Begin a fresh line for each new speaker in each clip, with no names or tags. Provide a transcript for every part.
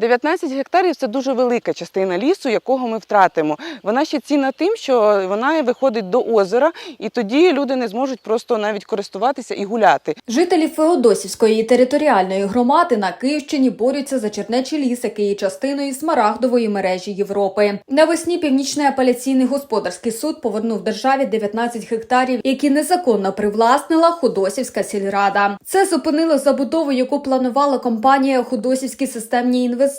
19 гектарів це дуже велика частина лісу, якого ми втратимо. Вона ще цінна тим, що вона виходить до озера, і тоді люди не зможуть просто навіть користуватися і гуляти.
Жителі Феодосівської територіальної громади на Київщині борються за Чернечий ліс, який є частиною смарагдової мережі Європи. Навесні північний апеляційний господарський суд повернув державі 19 гектарів, які незаконно привласнила Ходосівська сільрада. Це зупинило забудову, яку планувала компанія Ходосівські системні інвестиції.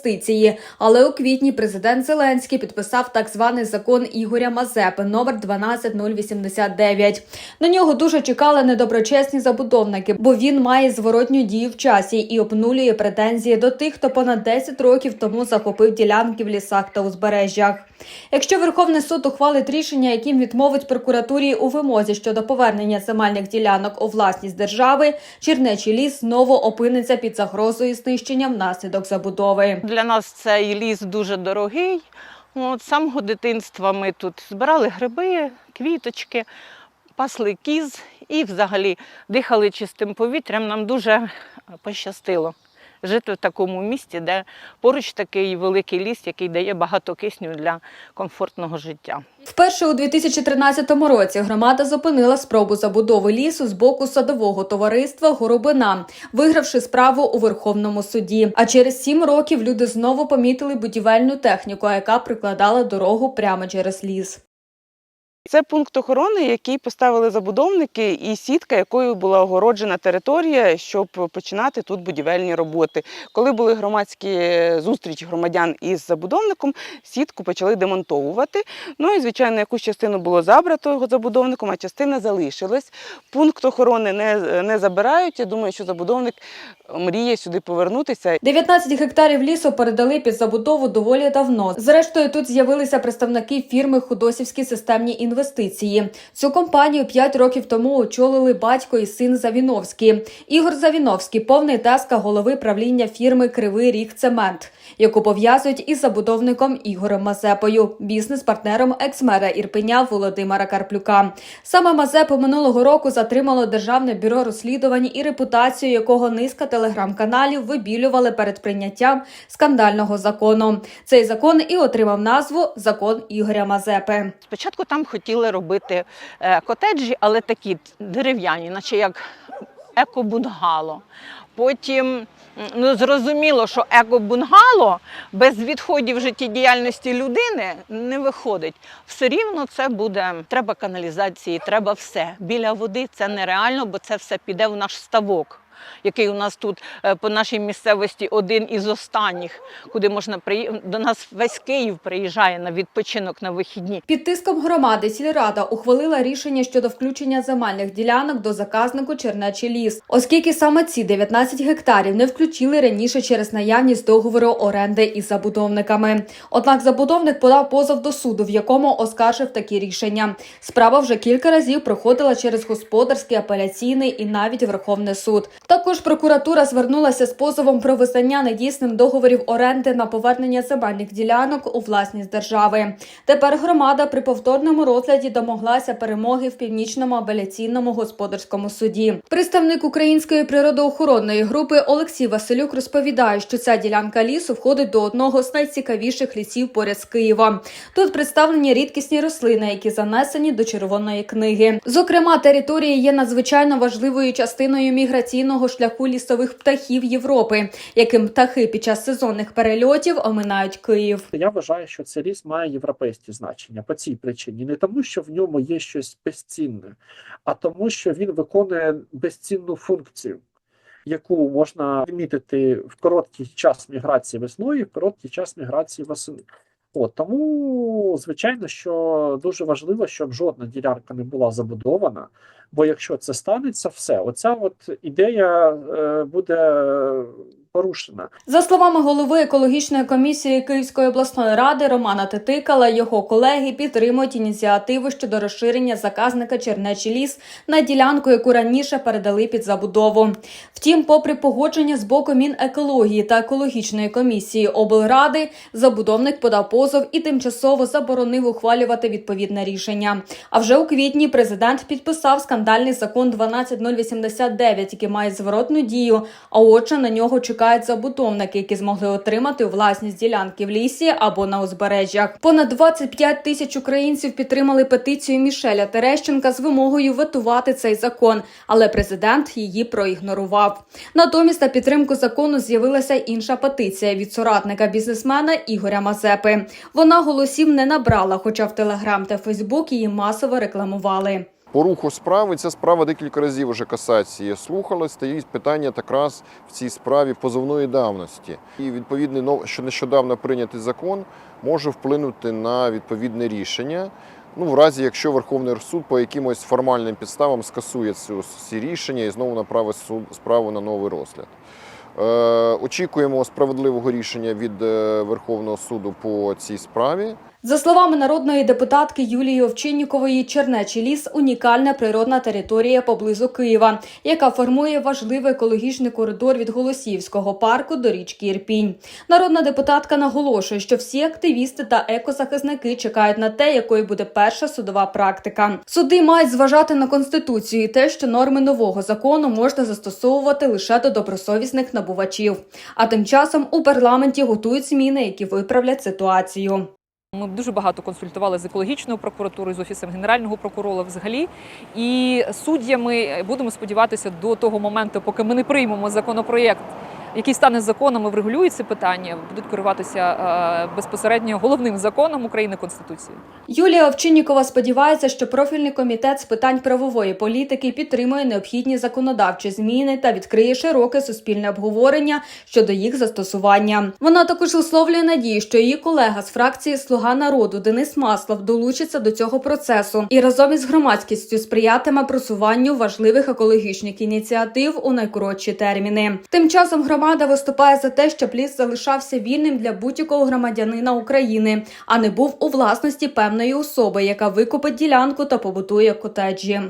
Але у квітні президент Зеленський підписав так званий закон Ігоря Мазепи номер 12089. На нього дуже чекали недоброчесні забудовники, бо він має зворотню дію в часі і обнулює претензії до тих, хто понад 10 років тому захопив ділянки в лісах та узбережжях. Якщо Верховний суд ухвалить рішення, яким відмовить прокуратурі у вимозі щодо повернення земельних ділянок у власність держави, Чернечий ліс знову опиниться під загрозою знищення внаслідок забудови.
Для нас цей ліс дуже дорогий. От, самого дитинства ми тут збирали гриби, квіточки, пасли кіз і взагалі дихали чистим повітрям. Нам дуже пощастило жити в такому місті, де поруч такий великий ліс, який дає багато кисню для комфортного життя.
Вперше у 2013 році громада зупинила спробу забудови лісу з боку садового товариства Горобина, вигравши справу у Верховному суді. А через сім років люди знову помітили будівельну техніку, яка прикладала дорогу прямо через ліс.
Це пункт охорони, який поставили забудовники, і сітка, якою була огороджена територія, щоб починати тут будівельні роботи. Коли були громадські зустрічі громадян із забудовником, сітку почали демонтовувати. Ну і звичайно, якусь частину було забрато забудовником, а частина залишилась. Пункт охорони не, не забирають. Я думаю, що забудовник мріє сюди повернутися.
19 гектарів лісу передали під забудову доволі давно. Зрештою, тут з'явилися представники фірми Худосівські системні інвестиції. Цю компанію 5 років тому очолили батько і син Завіновські. Ігор Завіновський, повний тезка голови правління фірми Кривий Ріг Цемент, яку пов'язують із забудовником Ігорем Мазепою, бізнес-партнером екс-мера Ірпеня Володимира Карплюка. Саме Мазепу минулого року затримало Державне бюро розслідувань і репутацію якого низка телеграм-каналів вибілювали перед прийняттям скандального закону. Цей закон і отримав назву Закон Ігоря Мазепи.
Спочатку там хотіли робити е, котеджі, але такі дерев'яні, наче як еко-бунгало. Потім ну, зрозуміло, що еко-бунгало без відходів життєдіяльності людини не виходить. Все рівно це буде, треба каналізації, треба все. Біля води це нереально, бо це все піде в наш ставок. Який у нас тут е, по нашій місцевості один із останніх, куди можна приїхати. До нас весь Київ приїжджає на відпочинок на вихідні.
Під тиском громади сільрада ухвалила рішення щодо включення земельних ділянок до заказнику Чернечий ліс, оскільки саме ці 19 гектарів не включили раніше через наявність договору оренди із забудовниками. Однак забудовник подав позов до суду, в якому оскаржив такі рішення. Справа вже кілька разів проходила через господарський апеляційний і навіть Верховний суд. Також прокуратура звернулася з позовом про визнання недійсним договорів оренди на повернення земельних ділянок у власність держави. Тепер громада при повторному розгляді домоглася перемоги в північному апеляційному господарському суді. Представник української природоохоронної групи Олексій Василюк розповідає, що ця ділянка лісу входить до одного з найцікавіших лісів поряд з Києвом. Тут представлені рідкісні рослини, які занесені до червоної книги. Зокрема, територія є надзвичайно важливою частиною міграційного шляху лісових птахів Європи, яким птахи під час сезонних перельотів оминають Київ.
Я вважаю, що цей ліс має європейське значення по цій причині. Не тому, що в ньому є щось безцінне, а тому, що він виконує безцінну функцію, яку можна відмітити в короткий час міграції весною, в короткий час міграції восени. От тому, звичайно, що дуже важливо, щоб жодна ділянка не була забудована. Бо якщо це станеться, все, оця от ідея е, буде порушена.
За словами голови екологічної комісії Київської обласної ради Романа Титикала, його колеги підтримують ініціативу щодо розширення заказника Чернечий ліс на ділянку, яку раніше передали під забудову. Втім, попри погодження з боку Мінекології та екологічної комісії облради, забудовник подав позов і тимчасово заборонив ухвалювати відповідне рішення. А вже у квітні президент підписав скандальний закон 12089, який має зворотну дію. А отже, на нього чекає чекають забудовники, які змогли отримати власність ділянки в лісі або на узбережжях. Понад 25 тисяч українців підтримали петицію Мішеля Терещенка з вимогою ветувати цей закон, але президент її проігнорував. Натомість на підтримку закону з'явилася інша петиція від соратника бізнесмена Ігоря Мазепи. Вона голосів не набрала, хоча в Телеграм та Фейсбук її масово рекламували.
По руху справи ця справа декілька разів уже касації слухалась. Стоїть питання якраз в цій справі позовної давності. І відповідний нов- що нещодавно прийнятий закон може вплинути на відповідне рішення. Ну, в разі, якщо Верховний суд по якимось формальним підставам скасує ці рішення і знову направить суд справу на новий розгляд. Е, очікуємо справедливого рішення від е, Верховного суду по цій справі.
За словами народної депутатки Юлії Овчиннікової, Чернечий ліс унікальна природна територія поблизу Києва, яка формує важливий екологічний коридор від Голосіївського парку до річки Ірпінь. Народна депутатка наголошує, що всі активісти та екозахисники чекають на те, якою буде перша судова практика. Суди мають зважати на конституцію і те, що норми нового закону можна застосовувати лише до добросовісних набувачів. А тим часом у парламенті готують зміни, які виправлять ситуацію.
Ми дуже багато консультували з екологічною прокуратурою, з офісом генерального прокурора взагалі. І суддями будемо сподіватися до того моменту, поки ми не приймемо законопроєкт, який стане законом і врегулює ці питання, будуть керуватися е, безпосередньо головним законом України Конституцією.
Юлія Овчиннікова сподівається, що профільний комітет з питань правової політики підтримує необхідні законодавчі зміни та відкриє широке суспільне обговорення щодо їх застосування. Вона також висловлює надію, що її колега з фракції Слуга народу Денис Маслов долучиться до цього процесу і разом із громадськістю сприятиме просуванню важливих екологічних ініціатив у найкоротші терміни. Тим часом громада виступає за те, щоб ліс залишався вільним для будь-якого громадянина України, а не був у власності певної особи, яка викупить ділянку та побутує котеджі.